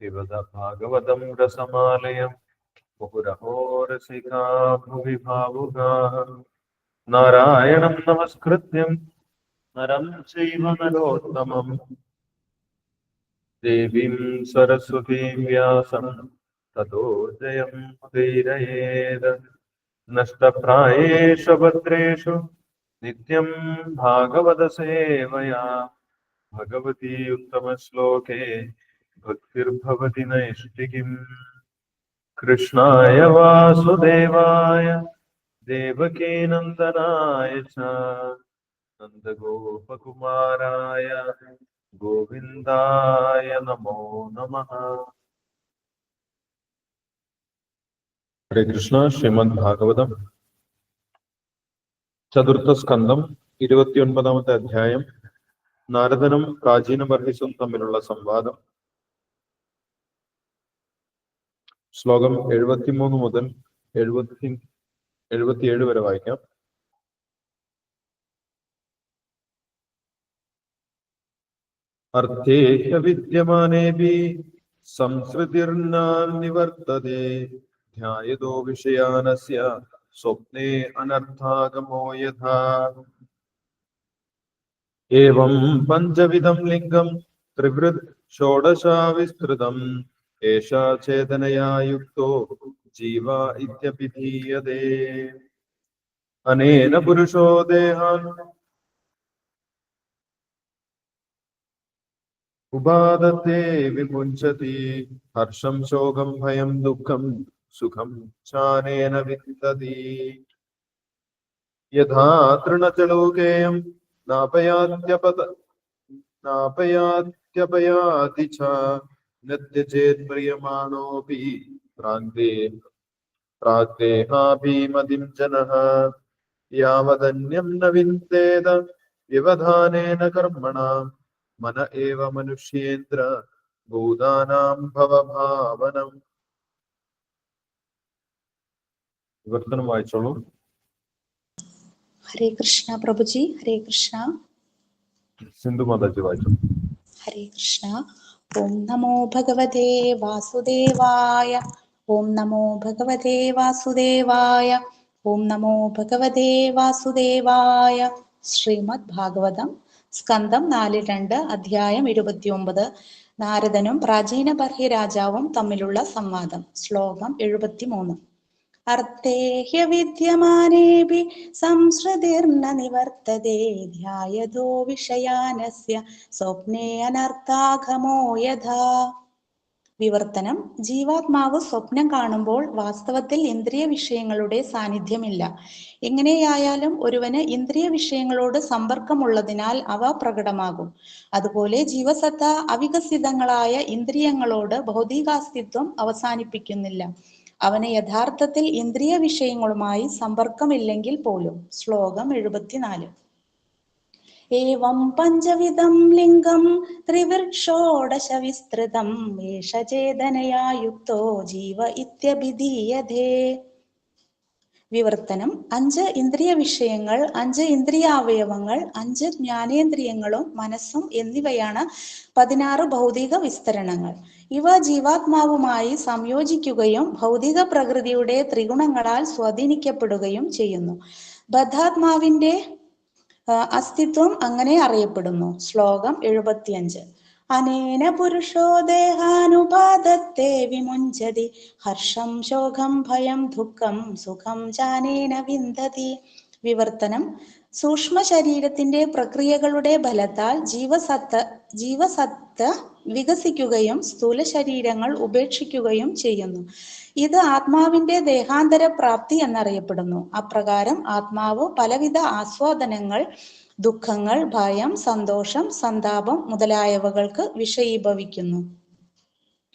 ശിവത ഭാഗവതം രസമാലയം മുഹുരഹോ രസികാ ഭുവി ഭാവുകാ നാരായണം നമസ്കൃത്യം. നരം ചൈവ നരോത്തമം. ദേവീം സരസ്വതീം വ്യാസം. തതോ ജയം ധൈരയേത്. നഷ്ടപ്രായേഷു ഭദ്രേഷു. നിത്യം ഭാഗവത സേവയാ ഭഗവതി ഉത്തമശ്ലോകേ. ഭക്തിർഭവതി നൈഷ്ഠികം കൃഷ്ണായ വാസുദേവായ ദേവകീനന്ദനായ ച നന്ദഗോപകുമാരായ ഗോവിന്ദായ നമോ നമ ഹരേ കൃഷ്ണ ശ്രീമദ് ഭാഗവതം ചതുർത്ഥ സ്കന്ധം ഇരുപത്തിയൊൻപതാമത്തെ അധ്യായം നാരദനും പ്രാചീന ബർഹിസും തമ്മിലുള്ള സംവാദം. ശ്ലോകം എഴുപത്തിമൂന്ന് മുതൽ എഴുപത്തി എഴുപത്തിയേഴ് വരെ വായിക്കാം. അർത്ഥേ വിദ്യമാനേപി സംസൃതിർനാം നിവർത്തതേ. ധ്യായതോ വിഷയാനസ്യ സ്വപ്നേ അനർത്ഥാഗമോ യഥാ. ഏവം പഞ്ചവിധം ലിംഗം ത്രിവൃത് ഷോഡശാവിസ്തൃതം ഏഷാ ചേതനയാ യുക്തോ ജീവ ഇത്യഭിധീയതേ അനേന പുരുഷോ ദേഹാൻ ഉപാദത്തെ വിമുഞ്ചതി ഹർഷം ശോകം ഭയം ദുഃഖം സുഖം ചാനേന വിന്ദതി യഥാ തൃണചലോകേയം നാപയാത്യപത നാപയാത്യപയാതി ച നത്യചേത് പ്രിയമാണോപി പ്രാന്തേ പ്രാഗ്ദേഹാഭിമതിം ജനഃ. യാവദന്യം ന വിന്ദേത വ്യവധാനേന കർമ്മണ. മന ഏവ മനുഷ്യേന്ദ്ര ഭൂതാനാം ഭവഭാവനം. വിവർത്തനം വായിച്ചോളൂ. ഹരേ കൃഷ്ണ പ്രഭുജി ഹരേ കൃഷ്ണ. സിന്ധു മാതാജി വായിച്ചു. ഹരേ കൃഷ്ണ. ഓം നമോ ഭഗവതേ വാസുദേവായ ഓം നമോ ഭഗവതേ വാസുദേവായ ഓം നമോ ഭഗവതേ വാസുദേവായ. ശ്രീമദ് ഭാഗവതം സ്കന്ധം നാല് രണ്ട് അധ്യായം ഇരുപത്തിയൊമ്പത് നാരദനും പ്രാചീന ബർഹി രാജാവും തമ്മിലുള്ള സംവാദം ശ്ലോകം എഴുപത്തിമൂന്ന്. അർത്ഥേഹ്യ വിദ്യമാനേപി നിവർത്തതേ ധ്യായതോ വിഷയാനസ്യ സ്വപ്നേ അനർത്ഥാഘമോ യഥാ. വിവർത്തനം. ജീവാത്മാവ് സ്വപ്നം കാണുമ്പോൾ വാസ്തവത്തിൽ ഇന്ദ്രിയ വിഷയങ്ങളുടെ സാന്നിധ്യമില്ല. എങ്ങനെയായാലും ഒരുവന് ഇന്ദ്രിയ വിഷയങ്ങളോട് സമ്പർക്കമുള്ളതിനാൽ അവ പ്രകടമാകും. അതുപോലെ ജീവസത്ത അവികസിതങ്ങളായ ഇന്ദ്രിയങ്ങളോട് ഭൗതികാസ്തിത്വം അവസാനിപ്പിക്കുന്നില്ല. അവന് യഥാർത്ഥത്തിൽ ഇന്ദ്രിയ വിഷയങ്ങളുമായി സമ്പർക്കമില്ലെങ്കിൽ പോലും. ശ്ലോകം എഴുപത്തിനാല്. ഏവം പഞ്ചവിധം ലിംഗം ത്രിവൃക്ഷോടശ വിസ്തൃതം ഏഷ ജീവ ഇത്യഭിധീയതേ. വിവർത്തനം. അഞ്ച് ഇന്ദ്രിയ വിഷയങ്ങൾ അഞ്ച് ഇന്ദ്രിയ അവയവങ്ങൾ അഞ്ച് ജ്ഞാനേന്ദ്രിയങ്ങളും മനസ്സും എന്നിവയാണ് പതിനാറ് ഭൗതിക വിസ്തരണങ്ങൾ. ഇവ ജീവാത്മാവുമായി സംയോജിക്കുകയും ഭൗതിക പ്രകൃതിയുടെ ത്രിഗുണങ്ങളാൽ സ്വാധീനിക്കപ്പെടുകയും ചെയ്യുന്നു. ബദ്ധാത്മാവിന്റെ അസ്തിത്വം അങ്ങനെ അറിയപ്പെടുന്നു. ശ്ലോകം എഴുപത്തിയഞ്ച്. അനേന പുരുഷോ ദേഹാനുപാദത്തെ വിമുഞ്ചതി. ഹർഷം ശോകം ഭയം ദുഃഖം സുഖം ചാനേന വിന്ദതി വിവർത്തനം. സൂക്ഷ്മ ശരീരത്തിന്റെ പ്രക്രിയകളുടെ ഫലത്താൽ ജീവസത്ത ജീവസത്ത വികസിക്കുകയും സ്ഥൂല ശരീരങ്ങൾ ഉപേക്ഷിക്കുകയും ചെയ്യുന്നു. ഇത് ആത്മാവിന്റെ ദേഹാന്തര പ്രാപ്തി എന്നറിയപ്പെടുന്നു. അപ്രകാരം ആത്മാവ് പലവിധ ആസ്വാദനങ്ങൾ ദുഃഖങ്ങൾ ഭയം സന്തോഷം സന്താപം മുതലായവകൾക്ക് വിഷയീഭവിക്കുന്നു.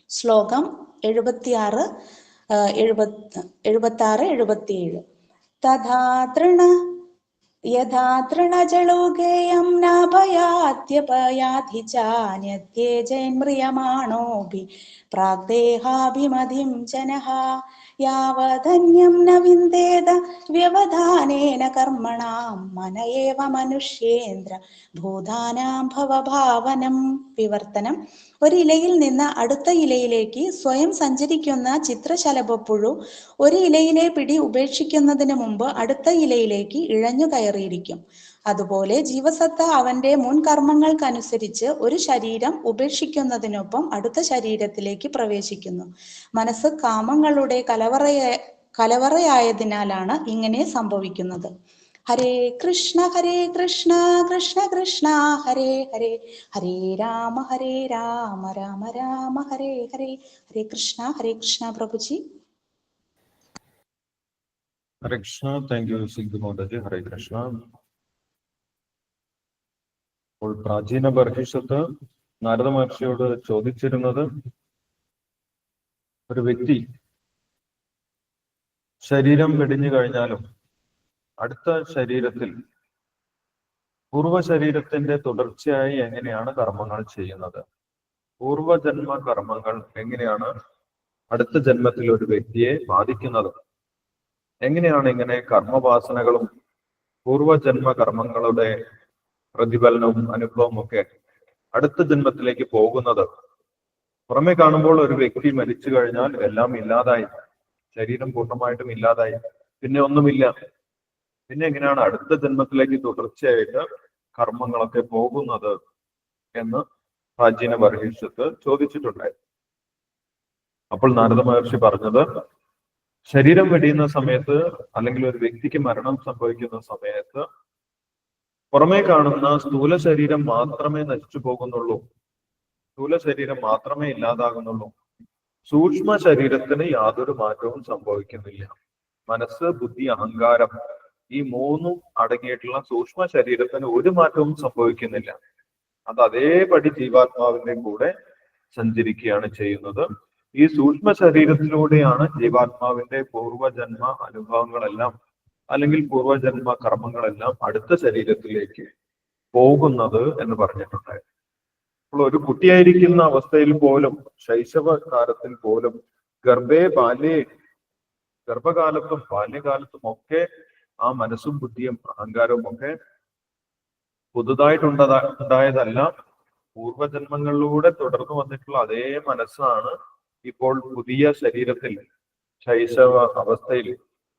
ശ്ലോകം എഴുപത്തിയാറ് എഴുപത്തി എഴുപത്തി ആറ് എഴുപത്തിയേഴ്. തഥാ തൃണ യഥാ നാഭയാത്യപയാധി ചാന്യത്യേ ജൈന്മ്രിയമാണോഭി പ്രാഗ്ദേഹാഭിമതിം ജനഃ യാവധന്യം ന വിന്ദേത വ്യവധാനേന കർമ്മണാം മന ഏവ മനുഷ്യേന്ദ്ര ഭൂതാനാം ഭവഭാവനം. വിവർത്തനം. ഒരു ഇലയിൽ നിന്ന് അടുത്ത ഇലയിലേക്ക് സ്വയം സഞ്ചരിക്കുന്ന ചിത്രശലഭപ്പുഴു ഒരു ഇലയിലെ പിടി ഉപേക്ഷിക്കുന്നതിന് മുമ്പ് അടുത്ത ഇലയിലേക്ക് ഇഴഞ്ഞു കയറിയിരിക്കും. അതുപോലെ ജീവസത്ത അവന്റെ മുൻ കർമ്മങ്ങൾക്കനുസരിച്ച് ഒരു ശരീരം ഉപേക്ഷിക്കുന്നതിനൊപ്പം അടുത്ത ശരീരത്തിലേക്ക് പ്രവേശിക്കുന്നു. മനസ്സ് കാമങ്ങളുടെ കലവറയ കലവറയായതിനാലാണ് ഇങ്ങനെ സംഭവിക്കുന്നത്. Hare Krishna Hare Krishna Krishna Krishna Hare Hare Hare Rama Hare Rama Rama Rama Hare Hare Hare Krishna Hare Krishna പ്രഭുജി. Hare Krishna thank you Sidhu Hare Krishna. അപ്പോൾ പ്രാചീന ബർഹിഷത്ത് നാരദ മഹർഷിയോട് ചോദിച്ചിരുന്നത് ഒരു വ്യക്തി ശരീരം വെടിഞ്ഞു കഴിഞ്ഞാലും അടുത്ത ശരീരത്തിൽ പൂർവ ശരീരത്തിന്റെ തുടർച്ചയായി എങ്ങനെയാണ് കർമ്മങ്ങൾ ചെയ്യുന്നത്? പൂർവജന്മ കർമ്മങ്ങൾ എങ്ങനെയാണ് അടുത്ത ജന്മത്തിൽ ഒരു വ്യക്തിയെ ബാധിക്കുന്നത്? എങ്ങനെയാണ് ഇങ്ങനെ കർമ്മവാസനകളും പൂർവജന്മ കർമ്മങ്ങളുടെ പ്രതിഫലനവും അനുഭവവും ഒക്കെ അടുത്ത ജന്മത്തിലേക്ക് പോകുന്നത്. പുറമെ കാണുമ്പോൾ ഒരു വ്യക്തി മരിച്ചു കഴിഞ്ഞാൽ എല്ലാം ഇല്ലാതായി. ശരീരം പൂർണമായിട്ടും ഇല്ലാതായി. പിന്നെ ഒന്നുമില്ല. പിന്നെ എങ്ങനെയാണ് അടുത്ത ജന്മത്തിലേക്ക് തുടർച്ചയായിട്ട് കർമ്മങ്ങളൊക്കെ പോകുന്നത് എന്ന് പ്രാചീന ബർഹിഷത്ത് ചോദിച്ചിട്ടുണ്ട് അപ്പോൾ നാരദ മഹർഷി പറഞ്ഞത് ശരീരം വെടിയുന്ന സമയത്ത് അല്ലെങ്കിൽ ഒരു വ്യക്തിക്ക് മരണം സംഭവിക്കുന്ന സമയത്ത് പുറമേ കാണുന്ന സ്ഥൂല ശരീരം മാത്രമേ നശിച്ചു പോകുന്നുള്ളൂ. സ്ഥൂല ശരീരം മാത്രമേ ഇല്ലാതാകുന്നുള്ളൂ. സൂക്ഷ്മ ശരീരത്തിന് യാതൊരു മാറ്റവും സംഭവിക്കുന്നില്ല. മനസ്സ് ബുദ്ധി അഹങ്കാരം ഈ മൂന്നും അടങ്ങിയിട്ടുള്ള സൂക്ഷ്മ ശരീരത്തിന് ഒരു മാറ്റവും സംഭവിക്കുന്നില്ല. അത് അതേപടി ജീവാത്മാവിന്റെ കൂടെ സഞ്ചരിക്കുകയാണ് ചെയ്യുന്നത്. ഈ സൂക്ഷ്മ ശരീരത്തിലൂടെയാണ് ജീവാത്മാവിന്റെ പൂർവജന്മ അനുഭവങ്ങളെല്ലാം അല്ലെങ്കിൽ പൂർവജന്മ കർമ്മങ്ങളെല്ലാം അടുത്ത ശരീരത്തിലേക്ക് പോകുന്നത് എന്ന് പറഞ്ഞിട്ടുണ്ടായിരുന്നു അപ്പോൾ ഒരു കുട്ടിയായിരിക്കുന്ന അവസ്ഥയിൽ പോലും ശൈശവകാലത്തിൽ പോലും ഗർഭേ ബാല്യേ ഗർഭകാലത്തും ബാല്യകാലത്തും ഒക്കെ ആ മനസ്സും ബുദ്ധിയും അഹങ്കാരവും ഒക്കെ പുതുതായിട്ടുണ്ടതാ ഉണ്ടായതല്ല. പൂർവജന്മങ്ങളിലൂടെ തുടർന്നു വന്നിട്ടുള്ള അതേ മനസ്സാണ് ഇപ്പോൾ പുതിയ ശരീരത്തിൽ ശൈശവ അവസ്ഥയിൽ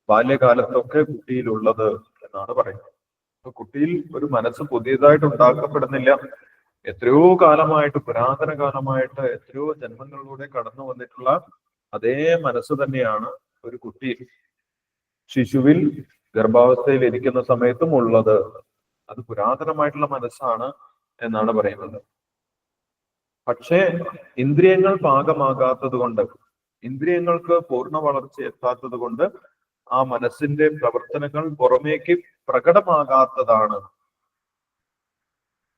ബാല്യകാലത്തൊക്കെ കുട്ടിയിലുള്ളത് എന്നാണ് പറയുന്നത്. അപ്പൊ കുട്ടിയിൽ ഒരു മനസ്സ് പുതിയതായിട്ട് ഉണ്ടാക്കപ്പെടുന്നില്ല. എത്രയോ കാലമായിട്ട് പുരാതന കാലമായിട്ട് എത്രയോ ജന്മങ്ങളിലൂടെ കടന്നു വന്നിട്ടുള്ള അതേ മനസ്സ് തന്നെയാണ് ഒരു കുട്ടി ശിശുവിൽ ഗർഭാവസ്ഥയിൽ ഇരിക്കുന്ന സമയത്തും ഉള്ളത്. അത് പുരാതനമായിട്ടുള്ള മനസ്സാണ് എന്നാണ് പറയുന്നത്. പക്ഷേ ഇന്ദ്രിയങ്ങൾ പാകമാകാത്തത് കൊണ്ട് ഇന്ദ്രിയങ്ങൾക്ക് പൂർണ വളർച്ച എത്താത്തത് കൊണ്ട് ആ മനസ്സിന്റെ പ്രവർത്തനങ്ങൾ പുറമേക്ക് പ്രകടമാകാത്തതാണ്.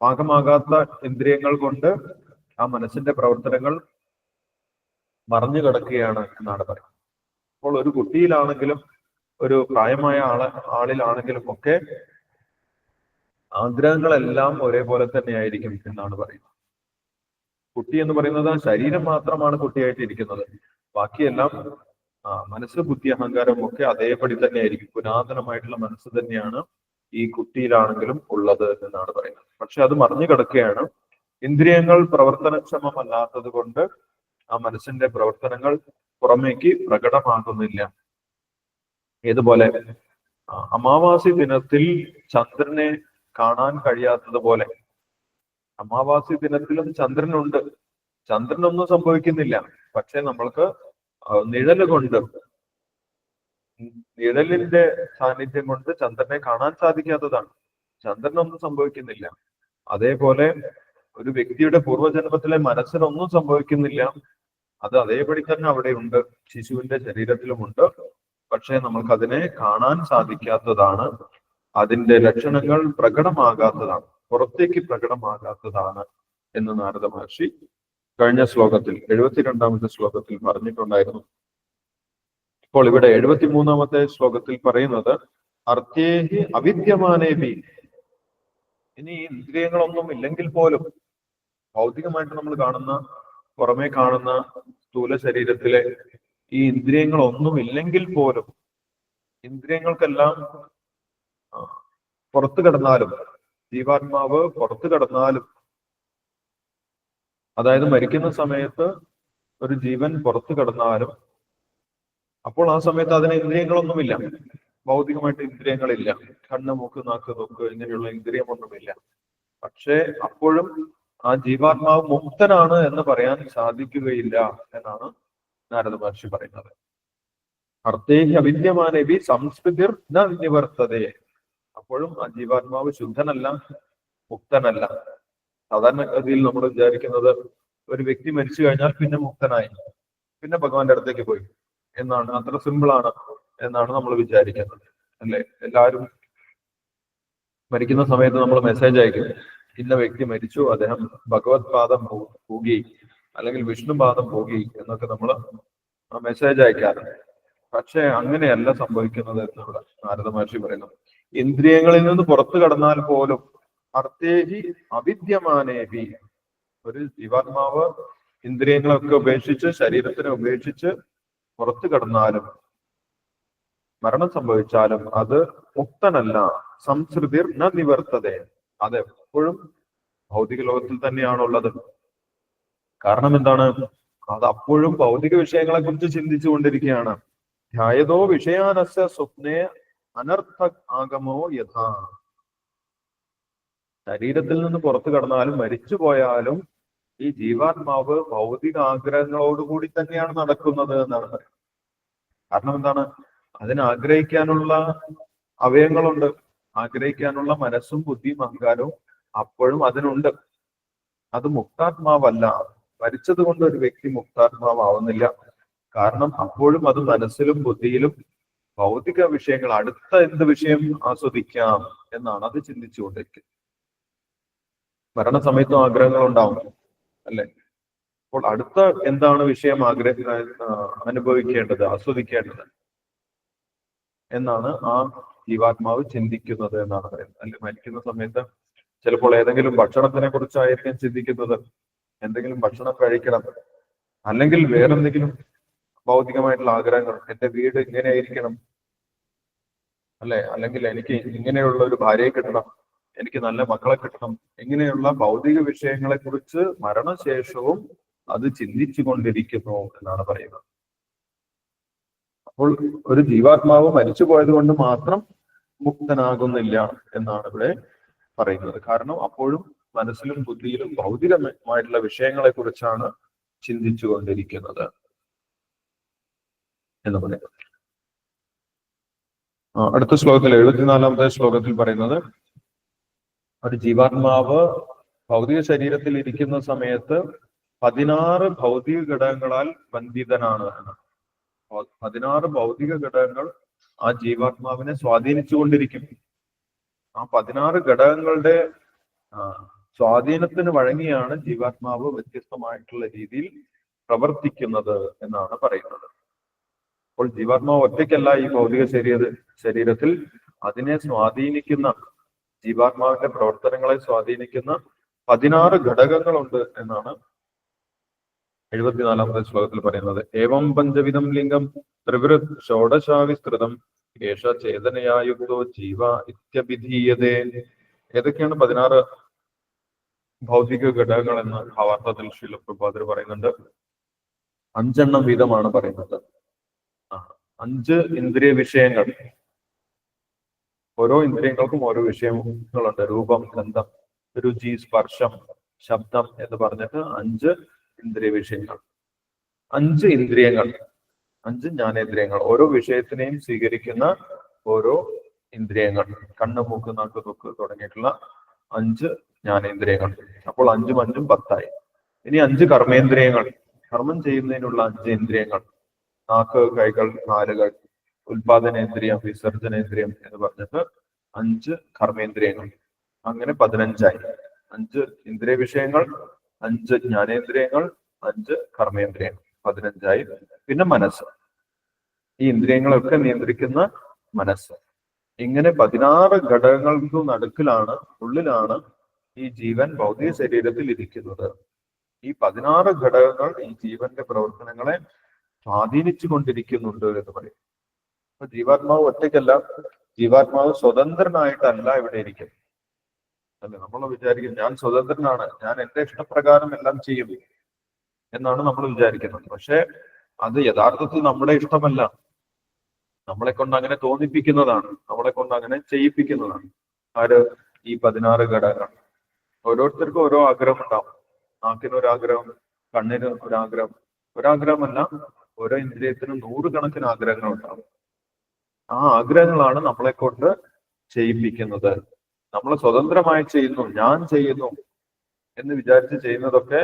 പാകമാകാത്ത ഇന്ദ്രിയങ്ങൾ കൊണ്ട് ആ മനസ്സിന്റെ പ്രവർത്തനങ്ങൾ മറഞ്ഞു കിടക്കുകയാണ് എന്നാണ് പറയുന്നത്. അപ്പോൾ ഒരു കുട്ടിയിലാണെങ്കിലും ഒരു പ്രായമായ ആളെ ആളിലാണെങ്കിലും ഒക്കെ ആഗ്രഹങ്ങളെല്ലാം ഒരേപോലെ തന്നെ ആയിരിക്കും എന്നാണ് പറയുന്നത്. കുട്ടി എന്ന് പറയുന്നത് ശരീരം മാത്രമാണ് കുട്ടിയായിട്ട് ഇരിക്കുന്നത്. ബാക്കിയെല്ലാം മനസ്സ് ബുദ്ധി അഹങ്കാരം ഒക്കെ അതേപടി തന്നെ ആയിരിക്കും പുരാതനമായിട്ടുള്ള മനസ്സ് തന്നെയാണ് ഈ കുട്ടിയിലാണെങ്കിലും ഉള്ളത് എന്നാണ് പറയുന്നത്. പക്ഷെ അത് മറിഞ്ഞു കിടക്കുകയാണ്. ഇന്ദ്രിയങ്ങൾ പ്രവർത്തനക്ഷമമല്ലാത്തത് കൊണ്ട് ആ മനസ്സിന്റെ പ്രവർത്തനങ്ങൾ പുറമേക്ക് പ്രകടമാകുന്നില്ല. ഏതുപോലെ അമാവാസി ദിനത്തിൽ ചന്ദ്രനെ കാണാൻ കഴിയാത്തതുപോലെ അമാവാസി ദിനത്തിലും ചന്ദ്രനുണ്ട്. ചന്ദ്രനൊന്നും സംഭവിക്കുന്നില്ല. പക്ഷെ നമ്മൾക്ക് നിഴൽ കൊണ്ട് നിഴലിന്റെ സാന്നിധ്യം കൊണ്ട് ചന്ദ്രനെ കാണാൻ സാധിക്കാത്തതാണ്. ചന്ദ്രനൊന്നും സംഭവിക്കുന്നില്ല. അതേപോലെ ഒരു വ്യക്തിയുടെ പൂർവജന്മത്തിലെ മനസ്സിനൊന്നും സംഭവിക്കുന്നില്ല. അത് അതേപടി തന്നെ അവിടെ ഉണ്ട് ശിശുവിന്റെ ശരീരത്തിലുമുണ്ട്. പക്ഷെ നമുക്ക് അതിനെ കാണാൻ സാധിക്കാത്തതാണ്. അതിന്റെ ലക്ഷണങ്ങൾ പ്രകടമാകാത്തതാണ്. പുറത്തേക്ക് പ്രകടമാകാത്തതാണ് എന്ന് നാരദ മഹർഷി കഴിഞ്ഞ ശ്ലോകത്തിൽ എഴുപത്തിരണ്ടാമത്തെ ശ്ലോകത്തിൽ പറഞ്ഞിട്ടുണ്ടായിരുന്നു. ഇപ്പോൾ ഇവിടെ എഴുപത്തിമൂന്നാമത്തെ ശ്ലോകത്തിൽ പറയുന്നത് അർത്ഥേഹി അവിദ്യമാനേബി ഇനി ഇന്ദ്രിയങ്ങളൊന്നും ഇല്ലെങ്കിൽ പോലും ഭൗതികമായിട്ട് നമ്മൾ കാണുന്ന പുറമേ കാണുന്ന സ്ഥൂല ശരീരത്തിലെ ഈ ഇന്ദ്രിയങ്ങളൊന്നും ഇല്ലെങ്കിൽ പോലും ഇന്ദ്രിയങ്ങൾക്കെല്ലാം പുറത്തു കിടന്നാലും ജീവാത്മാവ് പുറത്തു കിടന്നാലും അതായത് മരിക്കുന്ന സമയത്ത് ഒരു ജീവൻ പുറത്തു കടന്നാലും അപ്പോൾ ആ സമയത്ത് അതിന് ഇന്ദ്രിയങ്ങളൊന്നുമില്ല. ഭൗതികമായിട്ട് ഇന്ദ്രിയങ്ങളില്ല. കണ്ണ് മൂക്ക് നാക്ക് തൊക്ക് ഇങ്ങനെയുള്ള ഇന്ദ്രിയമൊന്നുമില്ല പക്ഷേ അപ്പോഴും ആ ജീവാത്മാവ് മുക്തനാണ് എന്ന് പറയാൻ സാധിക്കുകയില്ല എന്നാണ് നാരദ മഹർഷി പറയുന്നത്. അർത്ഥേഹി അവിദ്യമാനവി സംസ്കൃതിർ നിവർത്തതേ. അപ്പോഴും ആ ജീവാത്മാവ് ശുദ്ധനല്ല മുക്തനല്ല. സാധാരണഗതിയിൽ നമ്മൾ വിചാരിക്കുന്നത് ഒരു വ്യക്തി മരിച്ചു കഴിഞ്ഞാൽ പിന്നെ മുക്തനായി. പിന്നെ ഭഗവാന്റെ അടുത്തേക്ക് പോയി. എന്നാണ്. അത്ര സിമ്പിൾ ആണ് എന്നാണ് നമ്മൾ വിചാരിക്കുന്നത്. അല്ലെ? എല്ലാവരും മരിക്കുന്ന സമയത്ത് നമ്മൾ മെസ്സേജ് അയക്കും. ഇന്ന വ്യക്തി മരിച്ചു. അദ്ദേഹം ഭഗവത് പാദം പോകി അല്ലെങ്കിൽ വിഷ്ണു പാദം പോകി എന്നൊക്കെ നമ്മൾ മെസ്സേജ് അയക്കാറുണ്ട് പക്ഷെ അങ്ങനെയല്ല സംഭവിക്കുന്നത് എന്നുള്ള നാരദ മഹർഷി പറയുന്നു. ഇന്ദ്രിയങ്ങളിൽ നിന്ന് പുറത്തു കടന്നാൽ പോലും അർത്ഥേഹി അവിദ്യമാനേഹി. ഒരു ജീവാത്മാവ് ഇന്ദ്രിയങ്ങളൊക്കെ ഉപേക്ഷിച്ച് ശരീരത്തിനെ ഉപേക്ഷിച്ച് പുറത്തു കടന്നാലും മരണം സംഭവിച്ചാലും അത് മുക്തനല്ല സംസ്കൃതിർ ന നിവർത്തതേ. അത് എപ്പോഴും ഭൗതിക ലോകത്തിൽ തന്നെയാണുള്ളത്. കാരണം എന്താണ്? അത് അപ്പോഴും ഭൗതിക വിഷയങ്ങളെ കുറിച്ച് ചിന്തിച്ചു കൊണ്ടിരിക്കുകയാണ് ധ്യായതോ വിഷയാനസ്യ സ്വപ്നേ അനർത്ഥ ആഗമോ യഥാ. ശരീരത്തിൽ നിന്ന് പുറത്തു കടന്നാലും മരിച്ചു പോയാലും ഈ ജീവാത്മാവ് ഭൗതിക ആഗ്രഹങ്ങളോടുകൂടി തന്നെയാണ് നടക്കുന്നത് എന്നാണ് പറയുന്നത്. കാരണം എന്താണ്? അതിന് ആഗ്രഹിക്കാനുള്ള അവയവങ്ങളുണ്ട്. ആഗ്രഹിക്കാനുള്ള മനസ്സും ബുദ്ധിയും അഹങ്കാരവും അപ്പോഴും അതിനുണ്ട്. അത് മുക്താത്മാവല്ല. മരിച്ചത് കൊണ്ട് ഒരു വ്യക്തി മുക്താത്മാവാവുന്നില്ല. കാരണം അപ്പോഴും അത് മനസ്സിലും ബുദ്ധിയിലും ഭൗതിക വിഷയങ്ങൾ അടുത്ത എന്ത് വിഷയം ആസ്വദിക്കാം എന്നാണ് അത് ചിന്തിച്ചുകൊണ്ടിരിക്കുന്നത്. മരണസമയത്തും ആഗ്രഹങ്ങൾ ഉണ്ടാവും അല്ലെ? അപ്പോൾ അടുത്ത എന്താണ് വിഷയം ആഗ്രഹ അനുഭവിക്കേണ്ടത് ആസ്വദിക്കേണ്ടത്? എന്നാണ് ആ ജീവാത്മാവ് ചിന്തിക്കുന്നത് എന്നാണ് പറയുന്നത്. അല്ലെ? മരിക്കുന്ന സമയത്ത് ചിലപ്പോൾ ഏതെങ്കിലും ഭക്ഷണത്തിനെ കുറിച്ചായിരിക്കും ചിന്തിക്കുന്നത്. എന്തെങ്കിലും ഭക്ഷണം കഴിക്കണം. അല്ലെങ്കിൽ വേറെന്തെങ്കിലും ഭൗതികമായിട്ടുള്ള ആഗ്രഹങ്ങൾ. എന്റെ വീട് ഇങ്ങനെ ആയിരിക്കണം അല്ലെ? അല്ലെങ്കിൽ എനിക്ക് ഇങ്ങനെയുള്ള ഒരു ഭാര്യയെ കിട്ടണം. എനിക്ക് നല്ല മക്കളെ കിട്ടണം. ഇങ്ങനെയുള്ള ഭൗതിക വിഷയങ്ങളെ കുറിച്ച് മരണശേഷവും അത് ചിന്തിച്ചു കൊണ്ടിരിക്കുന്നു എന്നാണ് പറയുന്നത്. അപ്പോൾ ഒരു ജീവാത്മാവ് മരിച്ചു പോയത് കൊണ്ട് മാത്രം മുക്തനാകുന്നില്ല എന്നാണ് ഇവിടെ പറയുന്നത്. കാരണം അപ്പോഴും മനസ്സിലും ബുദ്ധിയിലും ഭൗതികമായിട്ടുള്ള വിഷയങ്ങളെ കുറിച്ചാണ് ചിന്തിച്ചു കൊണ്ടിരിക്കുന്നത് എന്ന് പറയുന്നത്. അടുത്ത ശ്ലോകത്തിൽ എഴുപത്തിനാലാമത്തെ ശ്ലോകത്തിൽ പറയുന്നത് ഒരു ജീവാത്മാവ് ഭൗതിക ശരീരത്തിൽ ഇരിക്കുന്ന സമയത്ത് പതിനാറ് ഭൗതിക ഘടകങ്ങളാൽ ബന്ധിതനാണ് പതിനാറ് ഭൗതിക ഘടകങ്ങൾ ആ ജീവാത്മാവിനെ സ്വാധീനിച്ചുകൊണ്ടിരിക്കും. ആ പതിനാറ് ഘടകങ്ങളുടെ സ്വാധീനത്തിന് വഴങ്ങിയാണ് ജീവാത്മാവ് വ്യത്യസ്തമായിട്ടുള്ള രീതിയിൽ പ്രവർത്തിക്കുന്നത് എന്നാണ് പറയുന്നത്. അപ്പോൾ ജീവാത്മാവ് ഒറ്റയ്ക്കല്ല ഈ ഭൗതിക ശരീര ശരീരത്തിൽ അതിനെ സ്വാധീനിക്കുന്ന ജീവാത്മാവിന്റെ പ്രവർത്തനങ്ങളെ സ്വാധീനിക്കുന്ന പതിനാറ് ഘടകങ്ങളുണ്ട് എന്നാണ് എഴുപത്തിനാലാമത്തെ ശ്ലോകത്തിൽ പറയുന്നത്. ഏവം പഞ്ചവിധം ലിംഗം ത്രിവൃത് ഷോഡശാവിസ്തൃതം ഏഷ ചേതനയായുക്തോ ജീവ ഇത്യഭിധീയതേ. ഏതൊക്കെയാണ് പതിനാറ് ഭൗതിക ഘടകങ്ങൾ എന്ന് ഭാവാർത്ഥത്തിൽ ശീലപ്രഭാതർ പറയുന്നുണ്ട്? അഞ്ചെണ്ണം വീതമാണ് പറയുന്നത്. അഞ്ച് ഇന്ദ്രിയ വിഷയങ്ങൾ. ഓരോ ഇന്ദ്രിയങ്ങൾക്കും ഓരോ വിഷയങ്ങളുണ്ട്. രൂപം ഗന്ധം രുചി സ്പർശം ശബ്ദം എന്ന് പറഞ്ഞിട്ട് അഞ്ച് ഇന്ദ്രിയ വിഷയങ്ങൾ. അഞ്ച് ഇന്ദ്രിയങ്ങൾ. അഞ്ച് ജ്ഞാനേന്ദ്രിയങ്ങൾ. ഓരോ വിഷയത്തിനെയും സ്വീകരിക്കുന്ന ഓരോ ഇന്ദ്രിയങ്ങൾ. കണ്ണ് മൂക്ക് നാക്ക് തൊക്ക് തുടങ്ങിയിട്ടുള്ള അഞ്ച് ജ്ഞാനേന്ദ്രിയങ്ങൾ. അപ്പോൾ അഞ്ചും അഞ്ചും പത്തായി. ഇനി അഞ്ച് കർമ്മേന്ദ്രിയങ്ങൾ. കർമ്മം ചെയ്യുന്നതിനുള്ള അഞ്ച് ഇന്ദ്രിയങ്ങൾ. നാക്ക് കൈകൾ കാലുകൾ ഉൽപാദനേന്ദ്രിയം വിസർജനേന്ദ്രിയം എന്ന് പറഞ്ഞിട്ട് അഞ്ച് കർമ്മേന്ദ്രിയങ്ങൾ. അങ്ങനെ പതിനഞ്ചായി. അഞ്ച് ഇന്ദ്രിയ വിഷയങ്ങൾ അഞ്ച് ജ്ഞാനേന്ദ്രിയങ്ങൾ അഞ്ച് കർമ്മേന്ദ്രിയങ്ങൾ. പതിനഞ്ചായി. പിന്നെ മനസ്സ്. ഈ ഇന്ദ്രിയങ്ങളൊക്കെ നിയന്ത്രിക്കുന്ന മനസ്സ്. ഇങ്ങനെ പതിനാറ് ഘടകങ്ങൾക്ക് നടുക്കിലാണ് ഉള്ളിലാണ് ഈ ജീവൻ ഭൗതിക ശരീരത്തിൽ ഇരിക്കുന്നത്. ഈ പതിനാറ് ഘടകങ്ങൾ ഈ ജീവന്റെ പ്രവർത്തനങ്ങളെ സ്വാധീനിച്ചു കൊണ്ടിരിക്കുന്നുണ്ട് എന്ന് പറയും. അപ്പൊ ജീവാത്മാവ് ഒറ്റയ്ക്കല്ല ജീവാത്മാവ് സ്വതന്ത്രനായിട്ടല്ല ഇവിടെ ഇരിക്കുന്നത്. അല്ലെ? നമ്മൾ വിചാരിക്കും ഞാൻ സ്വതന്ത്രനാണ് ഞാൻ എന്റെ ഇഷ്ടപ്രകാരം എല്ലാം ചെയ്യും എന്നാണ് നമ്മൾ വിചാരിക്കുന്നത്. പക്ഷെ അത് യഥാർത്ഥത്തിൽ നമ്മുടെ ഇഷ്ടമല്ല. നമ്മളെ കൊണ്ട് അങ്ങനെ തോന്നിപ്പിക്കുന്നതാണ് നമ്മളെ കൊണ്ട് അങ്ങനെ ചെയ്യിപ്പിക്കുന്നതാണ്. ആര്? ഈ പതിനാറ് ഘടകങ്ങൾ. ഓരോരുത്തർക്കും ഓരോ ആഗ്രഹം ഉണ്ടാവും. നാക്കിന് ഒരാഗ്രഹം കണ്ണിന് ഒരാഗ്രഹം. ഒരാഗ്രഹമല്ല ഓരോ ഇന്ദ്രിയത്തിനും നൂറുകണക്കിന് ആഗ്രഹങ്ങൾ ഉണ്ടാവും. ആ ആഗ്രഹങ്ങളാണ് നമ്മളെ കൊണ്ട് ചെയ്യിപ്പിക്കുന്നത്. നമ്മൾ സ്വതന്ത്രമായി ചെയ്യുന്നു ഞാൻ ചെയ്യുന്നു എന്ന് വിചാരിച്ച് ചെയ്യുന്നതൊക്കെ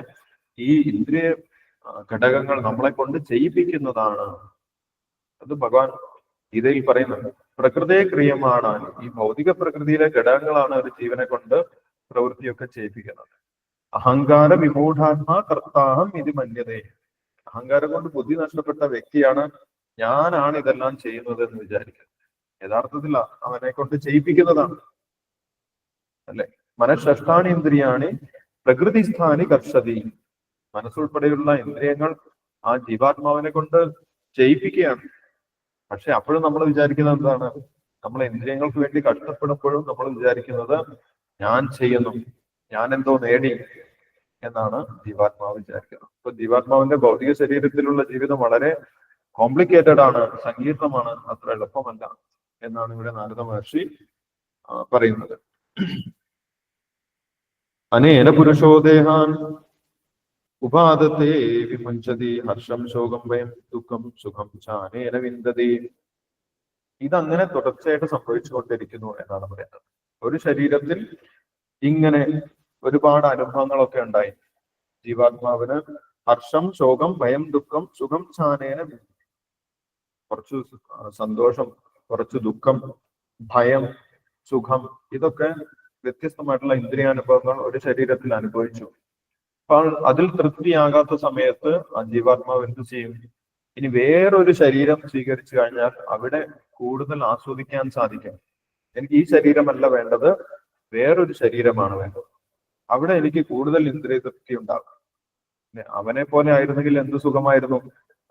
ഈ ഇന്ദ്രിയ ഘടകങ്ങൾ നമ്മളെ കൊണ്ട് ചെയ്യിപ്പിക്കുന്നതാണ്. അത് ഭഗവാൻ ഗീതയിൽ പറയുന്നുണ്ട്. പ്രകൃതിയെ ക്രിയമാണ്. ഈ ഭൗതിക പ്രകൃതിയിലെ ഘടകങ്ങളാണ് ഒരു ജീവനെ കൊണ്ട് പ്രവൃത്തിയൊക്കെ ചെയ്യിപ്പിക്കുന്നത്. അഹങ്കാര വിമൂഢാത്മാ കർത്താഹം ഇത് മന്യതേ. അഹങ്കാരം കൊണ്ട് ബുദ്ധി നഷ്ടപ്പെട്ട വ്യക്തിയാണ് ഞാനാണ് ഇതെല്ലാം ചെയ്യുന്നത് എന്ന് വിചാരിക്കുന്നത് യഥാർത്ഥത്തിൽ അവനെ കൊണ്ട് ചെയ്യിപ്പിക്കുന്നതാണ്. അല്ലെ? മനഃഷ്ടാണി ഇന്ദ്രിയാണി പ്രകൃതി സ്ഥാനി കർഷതി. മനസ്സുൾപ്പെടെയുള്ള ഇന്ദ്രിയങ്ങൾ ആ ജീവാത്മാവിനെ കൊണ്ട് ചെയ്യിപ്പിക്കുകയാണ്. പക്ഷെ അപ്പോഴും നമ്മൾ വിചാരിക്കുന്നത് എന്താണ്? നമ്മൾ ഇന്ദ്രിയങ്ങൾക്ക് വേണ്ടി കഷ്ടപ്പെടുമ്പോഴും നമ്മൾ വിചാരിക്കുന്നത് ഞാൻ ചെയ്യുന്നു ഞാൻ എന്തോ നേടി എന്നാണ് ജീവാത്മാവ് വിചാരിക്കുന്നത്. അപ്പൊ ജീവാത്മാവിന്റെ ഭൗതിക ശരീരത്തിലുള്ള ജീവിതം വളരെ കോംപ്ലിക്കേറ്റഡ് ആണ്. സങ്കീർണമാണ്. അത്ര എളുപ്പമല്ല എന്നാണ് ഇവിടെ നാരദ മഹർഷി പറയുന്നത്. അനേന പുരുഷോദേഹാൻ ഉപാദത്തെ വിമുഞ്ചതി ഹർഷം ശോകം ഭയം ദുഃഖം സുഖം ചാനേന വിന്ദതി. ഇതങ്ങനെ തുടർച്ചയായിട്ട് സംഭവിച്ചുകൊണ്ടിരിക്കുന്നു എന്നാണ് പറയുന്നത്. ഒരു ശരീരത്തിൽ ഇങ്ങനെ ഒരുപാട് അനുഭവങ്ങളൊക്കെ ഉണ്ടായി. ജീവാത്മാവിന് ഹർഷം ശോകം ഭയം ദുഃഖം സുഖം ചാനേന വിന്ദതി. കുറച്ചു സന്തോഷം കുറച്ച് ദുഃഖം ഭയം സുഖം ഇതൊക്കെ വ്യത്യസ്തമായിട്ടുള്ള ഇന്ദ്രിയാനുഭവങ്ങൾ ഒരു ശരീരത്തിൽ അനുഭവിച്ചു. അപ്പോൾ അതിൽ തൃപ്തിയാകാത്ത സമയത്ത് ആ ജീവാത്മാവ് എന്ത് ചെയ്യും? ഇനി വേറൊരു ശരീരം സ്വീകരിച്ചു കഴിഞ്ഞാൽ അവിടെ കൂടുതൽ ആസ്വദിക്കാൻ സാധിക്കും. എനിക്ക് ഈ ശരീരമല്ല വേണ്ടത് വേറൊരു ശരീരമാണ് വേണ്ടത്. അവിടെ എനിക്ക് കൂടുതൽ ഇന്ദ്രിയ തൃപ്തി ഉണ്ടാകും. അവനെ പോലെ ആയിരുന്നെങ്കിൽ എന്ത് സുഖമായിരുന്നു?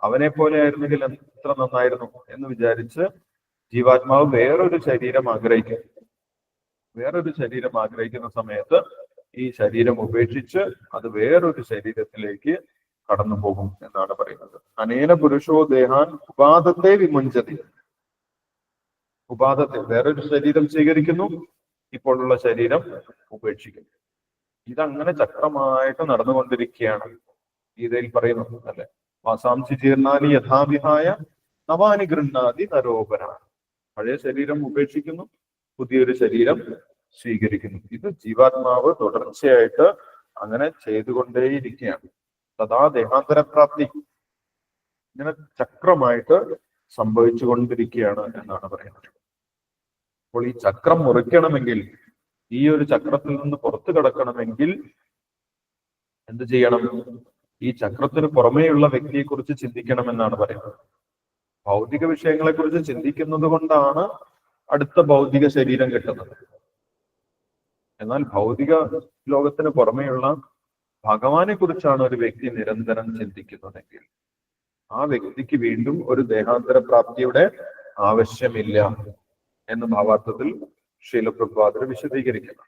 അവനെ പോലെ ആയിരുന്നെങ്കിൽ എത്ര നന്നായിരുന്നു എന്ന് വിചാരിച്ച് ജീവാത്മാവ് വേറൊരു ശരീരം ആഗ്രഹിക്കും. വേറൊരു ശരീരം ആഗ്രഹിക്കുന്ന സമയത്ത് ഈ ശരീരം ഉപേക്ഷിച്ച് അത് വേറൊരു ശരീരത്തിലേക്ക് കടന്നു പോകും എന്നാണ് പറയുന്നത്. അനേന പുരുഷോ ദേഹാൻ ഉപാദത്തെ വിമുഞ്ചതി. ഉപാദത്തെ വേറൊരു ശരീരം സ്വീകരിക്കുന്നു ഇപ്പോഴുള്ള ശരീരം ഉപേക്ഷിക്കുന്നു. ഇതങ്ങനെ ചക്രമായിട്ട് നടന്നുകൊണ്ടിരിക്കുകയാണ് ഗീതയിൽ പറയുന്നു അല്ലെ? വാസാംസി ജീർണാനി യഥാവിഹായ നവാനി ഗൃഹാതി നരോപര. പഴയ ശരീരം ഉപേക്ഷിക്കുന്നു പുതിയൊരു ശരീരം സ്വീകരിക്കുന്നു. ഇത് ജീവാത്മാവ് തുടർച്ചയായിട്ട് അങ്ങനെ ചെയ്തുകൊണ്ടേയിരിക്കുകയാണ്. സദാ ദേഹാന്തരപ്രാപ്തി ഇങ്ങനെ ചക്രമായിട്ട് സംഭവിച്ചു കൊണ്ടിരിക്കുകയാണ് എന്നാണ് പറയുന്നത്. അപ്പോൾ ഈ ചക്രം മുറിക്കണമെങ്കിൽ ഈ ഒരു ചക്രത്തിൽ നിന്ന് പുറത്തു കടക്കണമെങ്കിൽ എന്ത് ചെയ്യണം? ഈ ചക്രത്തിന് പുറമേയുള്ള വ്യക്തിയെ കുറിച്ച് ചിന്തിക്കണം എന്നാണ് പറയുന്നത്. ഭൗതിക വിഷയങ്ങളെ കുറിച്ച് ചിന്തിക്കുന്നത് കൊണ്ടാണ് അടുത്ത ഭൗതിക ശരീരം കിട്ടുന്നത്. എന്നാൽ ഭൗതിക ലോകത്തിന് പുറമെയുള്ള ഭഗവാനെ കുറിച്ചാണ് ഒരു വ്യക്തി നിരന്തരം ചിന്തിക്കുന്നതെങ്കിൽ ആ വ്യക്തിക്ക് വീണ്ടും ഒരു ദേഹാന്തര പ്രാപ്തിയുടെ ആവശ്യമില്ല എന്ന് ഭാവാർത്ഥത്തിൽ ശീലപ്രഭാതർ വിശദീകരിക്കുന്നു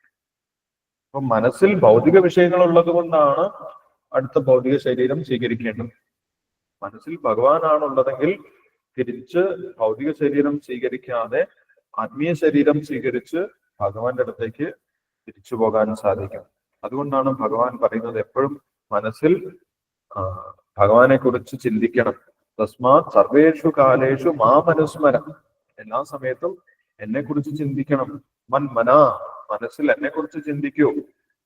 അപ്പൊ മനസ്സിൽ ഭൗതിക വിഷയങ്ങൾ ഉള്ളത് കൊണ്ടാണ് അടുത്ത ഭൗതിക ശരീരം സ്വീകരിക്കേണ്ടത്. മനസ്സിൽ ഭഗവാനാണുള്ളതെങ്കിൽ തിരിച്ച് ഭൗതിക ശരീരം സ്വീകരിക്കാതെ ആത്മീയ ശരീരം സ്വീകരിച്ച് ഭഗവാന്റെ അടുത്തേക്ക് തിരിച്ചു പോകാൻ സാധിക്കും. അതുകൊണ്ടാണ് ഭഗവാൻ പറയുന്നത് എപ്പോഴും മനസ്സിൽ ഭഗവാനെ കുറിച്ച് ചിന്തിക്കണം. തസ്മാത് സർവേഷു കാലേഷു മാമനുസ്മര. എല്ലാ സമയത്തും എന്നെ കുറിച്ച് ചിന്തിക്കണം. മൻ മന മനസ്സിൽ എന്നെ കുറിച്ച് ചിന്തിക്കൂ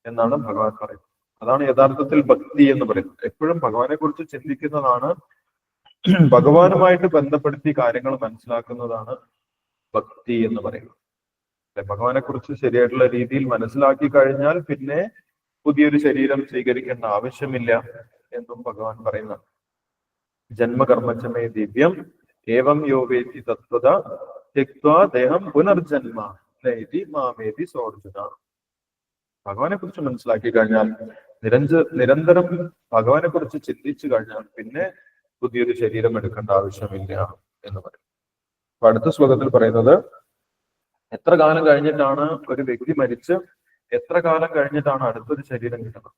എന്നാണ് ഭഗവാൻ പറയുന്നത്. അതാണ് യഥാർത്ഥത്തിൽ ഭക്തി എന്ന് പറയുന്നത്. എപ്പോഴും ഭഗവാനെ കുറിച്ച് ചിന്തിക്കുന്നതാണ് ഭഗവാനുമായിട്ട് ബന്ധപ്പെടുത്തി കാര്യങ്ങൾ മനസ്സിലാക്കുന്നതാണ് ഭക്തി എന്ന് പറയുന്നത്. ഭഗവാനെ കുറിച്ച് ശരിയായിട്ടുള്ള രീതിയിൽ മനസ്സിലാക്കി കഴിഞ്ഞാൽ പിന്നെ പുതിയൊരു ശരീരം സ്വീകരിക്കേണ്ട ആവശ്യമില്ല എന്നും ഭഗവാൻ പറയുന്നു ജന്മകർമ്മച്ചമേ ദിവ്യം ഏവം യോവേതി തത്വത തെക്വാ ദേഹം പുനർജന്മ മാമേതി സോർജുന ഭഗവാനെ കുറിച്ച് മനസ്സിലാക്കി കഴിഞ്ഞാൽ നിരഞ്ജ നിരന്തരം ഭഗവാനെ കുറിച്ച് ചിന്തിച്ചു കഴിഞ്ഞാൽ പിന്നെ പുതിയൊരു ശരീരം എടുക്കേണ്ട ആവശ്യമില്ല എന്ന് പറയും. അപ്പൊ അടുത്ത ശ്ലോകത്തിൽ പറയുന്നത് എത്ര കാലം കഴിഞ്ഞിട്ടാണ് ഒരു വ്യക്തി മരിച്ച് എത്ര കാലം കഴിഞ്ഞിട്ടാണ് അടുത്തൊരു ശരീരം കിട്ടുന്നത്?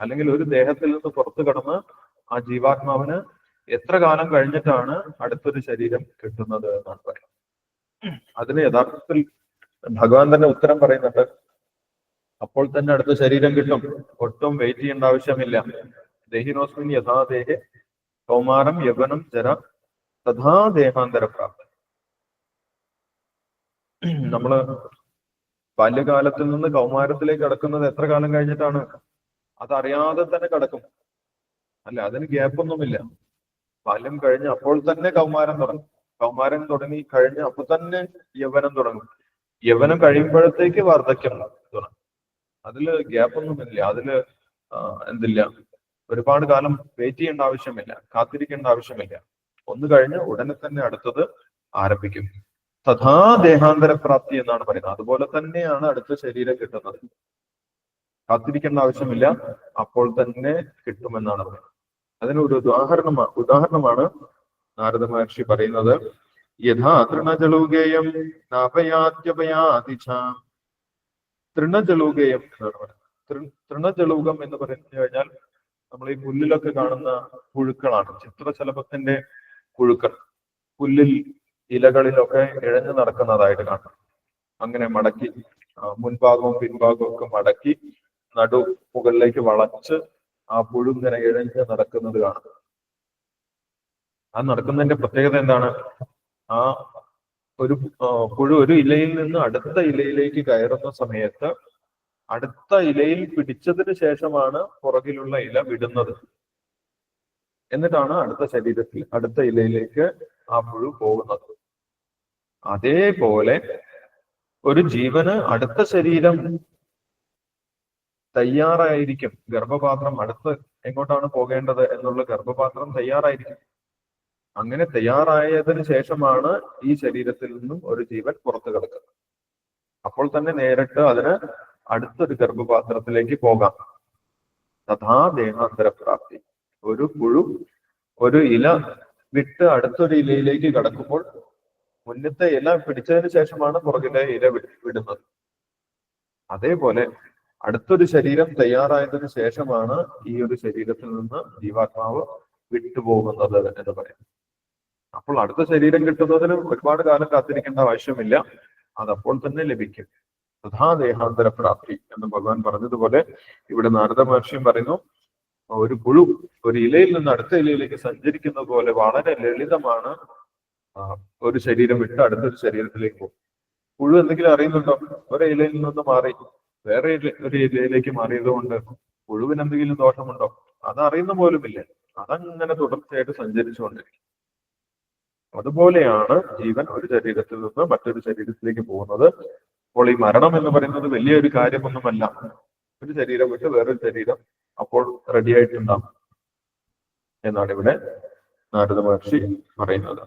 അല്ലെങ്കിൽ ഒരു ദേഹത്തിൽ നിന്ന് പുറത്തു കടന്ന് ആ ജീവാത്മാവിന് എത്ര കാലം കഴിഞ്ഞിട്ടാണ് അടുത്തൊരു ശരീരം കിട്ടുന്നത് എന്നാണ് പറയുന്നത്. അതിന് യഥാർത്ഥത്തിൽ ഭഗവാൻ തന്നെ ഉത്തരം പറയുന്നുണ്ട്. അപ്പോൾ തന്നെ അടുത്ത ശരീരം കിട്ടും. ഒട്ടും വെയിറ്റ് ചെയ്യേണ്ട ആവശ്യമില്ല. ദേഹിനോസ്മിൻ യഥാദേഹെ. കൗമാരം യവനം ജര തഥാ ദേഹാന്തര പ്രാപ്തി. നമ്മൾ ബാല്യകാലത്തിൽ നിന്ന് കൗമാരത്തിലേക്ക് കടക്കുന്നത് എത്ര കാലം കഴിഞ്ഞിട്ടാണ്? അതറിയാതെ തന്നെ കടക്കും. അല്ല അതിന് ഗ്യാപ്പൊന്നുമില്ല. ബാല്യം കഴിഞ്ഞ് അപ്പോൾ തന്നെ കൗമാരം തുടങ്ങും. കൗമാരം തുടങ്ങി കഴിഞ്ഞ് അപ്പൊ തന്നെ യവനം തുടങ്ങും. യവനം കഴിയുമ്പോഴത്തേക്ക് വാർദ്ധക്യം. അതിൽ ഗ്യാപ്പ് ഒന്നുമില്ല അതിൽ എന്തില്ല. ഒരുപാട് കാലം വെയിറ്റ് ചെയ്യേണ്ട ആവശ്യമില്ല. കാത്തിരിക്കേണ്ട ആവശ്യമില്ല. ഒന്ന് കഴിഞ്ഞ് ഉടനെ തന്നെ അടുത്തത് ആരംഭിക്കും. തഥാ ദേഹാന്തര പ്രാപ്തി എന്നാണ് പറയുന്നത്. അതുപോലെ തന്നെയാണ് അടുത്ത ശരീരം കിട്ടുന്നത്. കാത്തിരിക്കേണ്ട ആവശ്യമില്ല. അപ്പോൾ തന്നെ കിട്ടുമെന്നാണ് പറയുന്നത്. അതിന് ഒരു ഉദാഹരണമാണ് ഉദാഹരണമാണ് നാരദ മഹർഷി പറയുന്നത്. യഥാ തൃണജലൂകേയം നാപയാത്യപയാതിഛ തൃണജലൂകേയം എന്നാണ് പറയുന്നത് തൃണജലൂകം എന്ന് പറഞ്ഞു കഴിഞ്ഞാൽ നമ്മൾ ഈ പുല്ലിലൊക്കെ കാണുന്ന പുഴുക്കളാണ്. ചിത്രശലഭത്തിന്റെ പുഴുക്കൾ. പുല്ലിൽ ഇലകളിലൊക്കെ ഇഴഞ്ഞു നടക്കുന്നതായിട്ട് കാണാം. അങ്ങനെ മടക്കി മുൻഭാഗവും പിൻഭാഗവും ഒക്കെ മടക്കി നടു മുകളിലേക്ക് വളച്ച് ആ പുഴു ഇങ്ങനെ ഇഴഞ്ഞ് നടക്കുന്നത് കാണാം. ആ നടക്കുന്നതിന്റെ പ്രത്യേകത എന്താണ്? ആ ഒരു പുഴു ഒരു ഇലയിൽ നിന്ന് അടുത്ത ഇലയിലേക്ക് കയറുന്ന സമയത്ത് അടുത്ത ഇലയിൽ പിടിച്ചതിന് ശേഷമാണ് പുറകിലുള്ള ഇല വിടുന്നത്. എന്നിട്ടാണ് അടുത്ത ശരീരത്തിൽ അടുത്ത ഇലയിലേക്ക് ആ പുഴു പോകുന്നത്. അതേപോലെ ഒരു ജീവന് അടുത്ത ശരീരം തയ്യാറായിരിക്കും. ഗർഭപാത്രം അടുത്ത് എങ്ങോട്ടാണ് പോകേണ്ടത് എന്നുള്ള ഗർഭപാത്രം തയ്യാറായിരിക്കും. അങ്ങനെ തയ്യാറായതിനു ശേഷമാണ് ഈ ശരീരത്തിൽ നിന്നും ഒരു ജീവൻ പുറത്തു കിടക്കുന്നത്. അപ്പോൾ തന്നെ നേരിട്ട് അതിന് അടുത്തൊരു ഗർഭപാത്രത്തിലേക്ക് പോകാം. തഥാ ദേഹാന്തരപ്രാപ്തി ഒരു പുഴു ഒരു ഇല വിട്ട് അടുത്തൊരു ഇലയിലേക്ക് കടക്കുമ്പോൾ മുന്നത്തെ ഇല പിടിച്ചതിന് ശേഷമാണ് പുറകിലെ ഇല വിടുന്നത്. അതേപോലെ അടുത്തൊരു ശരീരം തയ്യാറായതിനു ശേഷമാണ് ഈ ഒരു ശരീരത്തിൽ നിന്ന് ജീവാത്മാവ് വിട്ടുപോകുന്നത് എന്ന് പറയാം അപ്പോൾ അടുത്ത ശരീരം കിട്ടുന്നതിന് ഒരുപാട് കാലം കാത്തിരിക്കേണ്ട ആവശ്യമില്ല. അത് അപ്പോൾ തന്നെ ലഭിക്കും. തഥാ ദേഹാന്തര പ്രാപ്തി എന്ന് ഭഗവാൻ പറഞ്ഞതുപോലെ ഇവിടെ നാരദ മഹർഷിയും പറയുന്നു ഒരു പുഴു ഒരു ഇലയിൽ നിന്ന് അടുത്ത ഇലയിലേക്ക് സഞ്ചരിക്കുന്ന പോലെ വളരെ ലളിതമാണ് ഒരു ശരീരം വിട്ട് അടുത്തൊരു ശരീരത്തിലേക്ക് പോകും. പുഴു എന്തെങ്കിലും അറിയുന്നുണ്ടോ? ഒരു ഇലയിൽ നിന്ന് മാറി വേറെ ഒരു ഇലയിലേക്ക് മാറിയത് കൊണ്ട് പുഴുവിന് എന്തെങ്കിലും ദോഷമുണ്ടോ? അത് അറിയുന്ന പോലുമില്ല. അതങ്ങനെ തുടർച്ചയായിട്ട് സഞ്ചരിച്ചുകൊണ്ടിരിക്കും. അതുപോലെയാണ് ജീവൻ ഒരു ശരീരത്തിൽ നിന്ന് മറ്റൊരു ശരീരത്തിലേക്ക് പോകുന്നത്. അപ്പോൾ ഈ മരണം എന്ന് പറയുന്നത് വലിയൊരു കാര്യമൊന്നുമല്ല. ഒരു ശരീരം വിട്ട് വേറൊരു ശരീരം അപ്പോൾ റെഡി ആയിട്ടുണ്ടാവും എന്നാണ് ഇവിടെ നാരദ മഹർഷി പറയുന്നത്.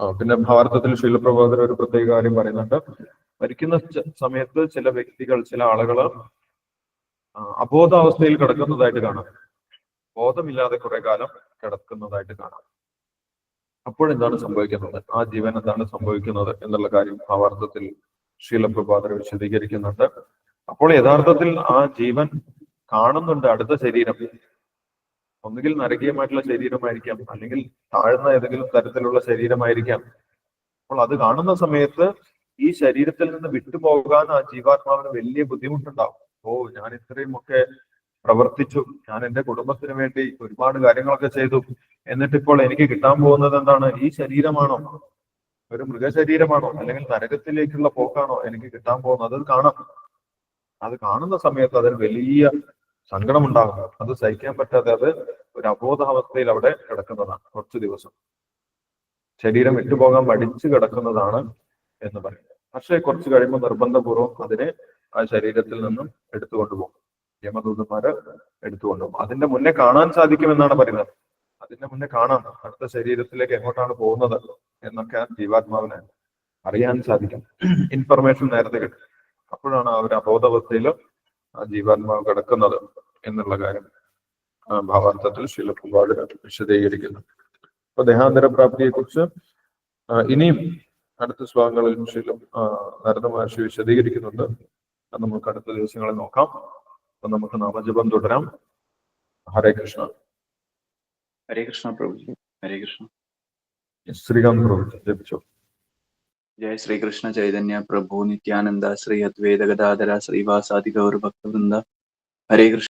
പിന്നെ ഭാരതത്തിൽ ശീലപ്രബോധന ഒരു പ്രത്യേക കാര്യം പറയുന്നുണ്ട്. മരിക്കുന്ന സമയത്ത് ചില വ്യക്തികൾ ചില ആളുകൾ അബോധാവസ്ഥയിൽ കിടക്കുന്നതായിട്ട് കാണാം. ബോധമില്ലാതെ കുറെ കാലം കിടക്കുന്നതായിട്ട് കാണാം. അപ്പോഴെന്താണ് സംഭവിക്കുന്നത്? ആ ജീവൻ എന്താണ് സംഭവിക്കുന്നത് എന്നുള്ള കാര്യം ഭാവാർത്ഥത്തിൽ ശീലപ്രഭാതർ വിശദീകരിക്കുന്നുണ്ട്. അപ്പോൾ യഥാർത്ഥത്തിൽ ആ ജീവൻ കാണുന്നുണ്ട് അടുത്ത ശരീരം. ഒന്നുകിൽ നരകീയമായിട്ടുള്ള ശരീരമായിരിക്കാം അല്ലെങ്കിൽ താഴ്ന്ന ഏതെങ്കിലും തരത്തിലുള്ള ശരീരമായിരിക്കാം. അപ്പോൾ അത് കാണുന്ന സമയത്ത് ഈ ശരീരത്തിൽ നിന്ന് വിട്ടുപോകാൻ ആ ജീവാത്മാവിന് വലിയ ബുദ്ധിമുട്ടുണ്ടാവും. ഓ ഞാൻ ഇത്രയും ഒക്കെ പ്രവർത്തിച്ചു. ഞാൻ എന്റെ കുടുംബത്തിന് വേണ്ടി ഒരുപാട് കാര്യങ്ങളൊക്കെ ചെയ്തു. എന്നിട്ട് ഇപ്പോൾ എനിക്ക് കിട്ടാൻ പോകുന്നത് എന്താണ്? ഈ ശരീരമാണോ? ഒരു മൃഗശരീരമാണോ? അല്ലെങ്കിൽ നരകത്തിലേക്കുള്ള പോക്കാണോ എനിക്ക് കിട്ടാൻ പോകുന്നത്? അത് കാണാം. അത് കാണുന്ന സമയത്ത് അതിന് വലിയ സങ്കടമുണ്ടാകും. അത് സഹിക്കാൻ പറ്റാതെ അത് ഒരു അബോധാവസ്ഥയിൽ അവിടെ കിടക്കുന്നതാണ് കുറച്ചു ദിവസം. ശരീരം വിട്ടുപോകാൻ മടിച്ചു കിടക്കുന്നതാണ് എന്ന് പറയും. പക്ഷേ കുറച്ച് കഴിയുമ്പോൾ നിർബന്ധപൂർവം അതിനെ ആ ശരീരത്തിൽ നിന്നും എടുത്തു കൊണ്ടുപോകും യമദൂതന്മാര് എടുത്തുകൊണ്ടു അതിന്റെ മുന്നേ കാണാൻ സാധിക്കുമെന്നാണ് പറയുന്നത്. അതിന്റെ മുന്നേ കാണാം. അടുത്ത ശരീരത്തിലേക്ക് എങ്ങോട്ടാണ് പോകുന്നത് എന്നൊക്കെ ആ ജീവാത്മാവിനെ അറിയാൻ സാധിക്കും. ഇൻഫർമേഷൻ നേരത്തെ കിട്ടും. അപ്പോഴാണ് അവർ അബോധാവസ്ഥയിൽ ആ ജീവാത്മാവ് കിടക്കുന്നത് എന്നുള്ള കാര്യം ഭാവാർത്ഥത്തിൽ ശിലപ്പുപാട് വിശദീകരിക്കുന്നു. അപ്പൊ ദേഹാന്തര പ്രാപ്തിയെ കുറിച്ച് ഇനിയും അടുത്ത ശ്ലോകങ്ങളിൽ ശീലം നരദ മഹർഷി വിശദീകരിക്കുന്നുണ്ട്. അത് നമുക്ക് അടുത്ത ദിവസങ്ങളിൽ നോക്കാം. അപ്പൊ നമുക്ക് നാമജപം തുടരാം. ഹരേ കൃഷ്ണ. ഹരേ കൃഷ്ണ പ്രഭുജി. ഹരേ കൃഷ്ണ. ശ്രീകാന്ത് പ്രഭുജി ജപിച്ചോ. ജയ ശ്രീകൃഷ്ണ ചൈതന്യ പ്രഭു നിത്യാനന്ദ ശ്രീ അദ്വൈതഗതാധര ശ്രീവാസാദി ഗൗരഭക്തവൃന്ദ ഹരേ കൃഷ്ണ.